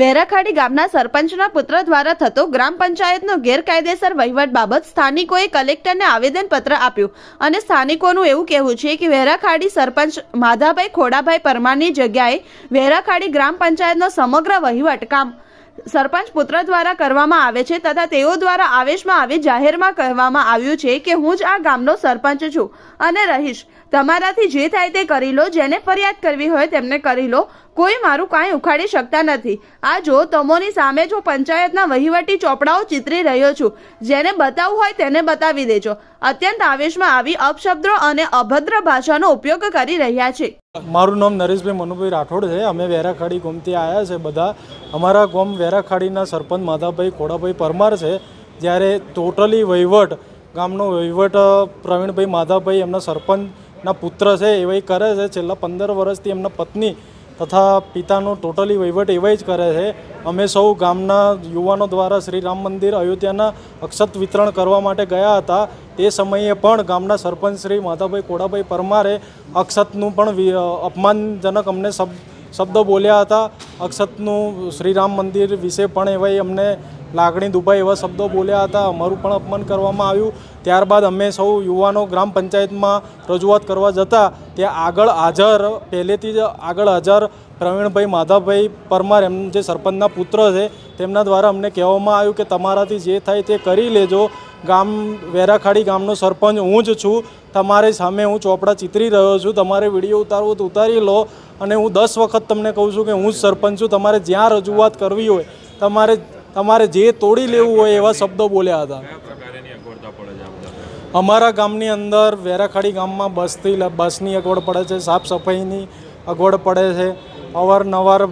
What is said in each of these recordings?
વેરાખાડી ગામના સરપંચના પુત્ર દ્વારા થતો ગ્રામ પંચાયતનો ગેરકાયદેસર વહીવટ બાબત સ્થાનિકોએ કલેક્ટરને આવેદનપત્ર આપ્યું અને સ્થાનિકોનું એવું કહેવું છે કે વેરાખાડી સરપંચ માધાભાઈ ખોડાભાઈ પરમારની જગ્યાએ વેરાખાડી ગ્રામ પંચાયતનો સમગ્ર વહીવટ કામ સરપંચ પુત્ર દ્વારા કરવામાં આવે છે તથા તેઓ દ્વારા આવેશમાં આવી જાહેરમાં કહેવામાં આવ્યું છે કે હું જ આ ગામનો સરપંચ છું અને રહીશ. તમારાથી જે થાય તે કરી લો, જેને ફરિયાદ કરવી હોય તેમને કરી લો. કોઈ મારું કાંઈ ઉખાડી શકતા નથી. આ જો તમોની સામે જો પંચાયતના વહીવટી ચોપડાઓ ચિતરી રહ્યો છું, જેને બતાવવું હોય તેને બતાવી દેજો. અત્યંત આવેશમાં આવી અપશબ્દો અને અભદ્ર ભાષાનો ઉપયોગ કરી રહ્યા છે. મારું નામ નરેશભાઈ મનુભાઈ રાઠોડ છે. અમે વેરાખાડી ગોમતી આવ્યા છે બધા. અમારા ગોમ વેરાખાડીના સરપંચ માધાભાઈ ખોડાભાઈ પરમાર છે. જ્યારે ટોટલી વહીવટ, ગામનો વહીવટ પ્રવીણભાઈ માધાભાઈ એમના સરપંચના પુત્ર છે, એવાય કરે છે. છેલ્લા પંદર વર્ષથી એમના પત્ની તથા પિતાનો ટોટલી વહીવટ એવા જ કરે છે. અમે સૌ ગામના યુવાનો દ્વારા શ્રી રામ મંદિર અયોધ્યાના અક્ષત વિતરણ કરવા માટે ગયા હતા. તે સમયે પણ ગામના સરપંચ શ્રી માધાભાઈ કોડાભાઈ પરમારે અક્ષતનું પણ અપમાનજનક અમને શબ્દ શબ્દો બોલ્યા હતા. અક્ષતનું શ્રીરામ મંદિર વિશે પણ એવાય અમને લાગણી દુભાઈ એવા શબ્દો બોલ્યા હતા. અમારું પણ અપમાન કરવામાં આવ્યું. ત્યારબાદ અમે સૌ યુવાનો ગ્રામ પંચાયતમાં રજૂઆત કરવા જતા ત્યાં આગળ હાજર, પહેલેથી જ આગળ હાજર પ્રવીણભાઈ માધાભાઈ પરમાર એમ જે સરપંચના પુત્ર છે, તેમના દ્વારા અમને કહેવામાં આવ્યું કે તમારાથી જે થાય તે કરી લેજો. ગામ વેરાખાડી ગામનો સરપંચ હું જ છું. તમારી સામે હું ચોપડા ચિતરી રહ્યો છું. તમારે વીડિયો ઉતારવો તો ઉતારી લો અને હું દસ વખત તમને કહું છું કે હું જ સરપંચ છું. તમારે જ્યાં રજૂઆત કરવી હોય તમારે તમારે જે તોડી લેવું હોય એવા શબ્દો બોલ્યા હતા. અમારા ગામની અંદર વેરાખાડી ગામમાં બસથી બસની અગવડ પડે છે. સાફ સફાઈની અગવડ પડે છે. અવારનવાર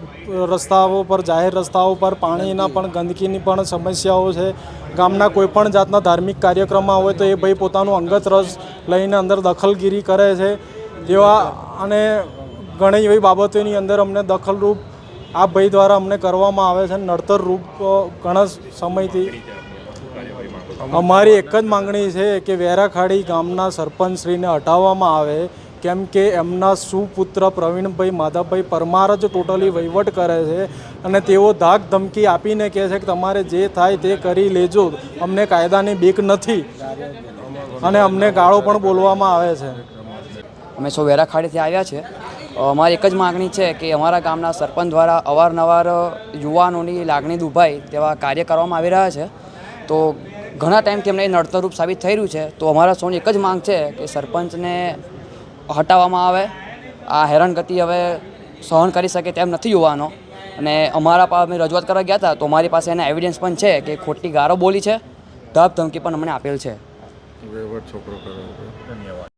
રસ્તાઓ પર, જાહેર રસ્તાઓ પર પાણીના પણ, ગંદકીની પણ સમસ્યાઓ છે. ગામના કોઈપણ જાતના ધાર્મિક કાર્યક્રમમાં હોય તો એ ભાઈ પોતાનું અંગત રસ લઈને અંદર દખલગીરી કરે છે. જેવા અને ઘણી એવી બાબતોની અંદર અમને દખલરૂપ આ ભાઈ દ્વારા અમને કરવામાં આવે છે. નડતર રૂપ ઘણા સમયથી. અમારી એક જ માંગણી છે કે વેરાખાડી ગામના સરપંચશ્રીને હટાવવામાં આવે. કેમ કે એમના સુપુત્ર પ્રવીણભાઈ માધવભાઈ પરમાર જ ટોટલી વહીવટ કરે છે અને તેઓ ધાક ધમકી આપીને કહે છે કે તમારે જે થાય તે કરી લેજો. અમને કાયદાની બીક નથી. અને અમને ગાળો પણ બોલવામાં આવે છે. અમે સૌ વેરાખાડીથી આવ્યા છે. અમારી એક જ માગણી છે કે અમારા ગામના સરપંચ દ્વારા અવારનવાર યુવાનોની લાગણી દુભાય તેવા કાર્ય કરવામાં આવી રહ્યા છે. તો ઘણા ટાઈમથી અમને નડતરરૂપ સાબિત થઈ રહ્યું છે. તો અમારા સૌની એક જ માંગ છે કે સરપંચને હટાવવામાં આવે. આ હેરાનગતિ હવે સહન કરી શકે તેમ નથી યુવાનો. અને અમારા પાસે અમે રજૂઆત કરવા ગયા હતા, તો અમારી પાસે એના એવિડન્સ પણ છે કે ખોટી ગારો બોલી છે. ધબ ધમકી પણ અમને આપેલ છે. ધન્યવાદ.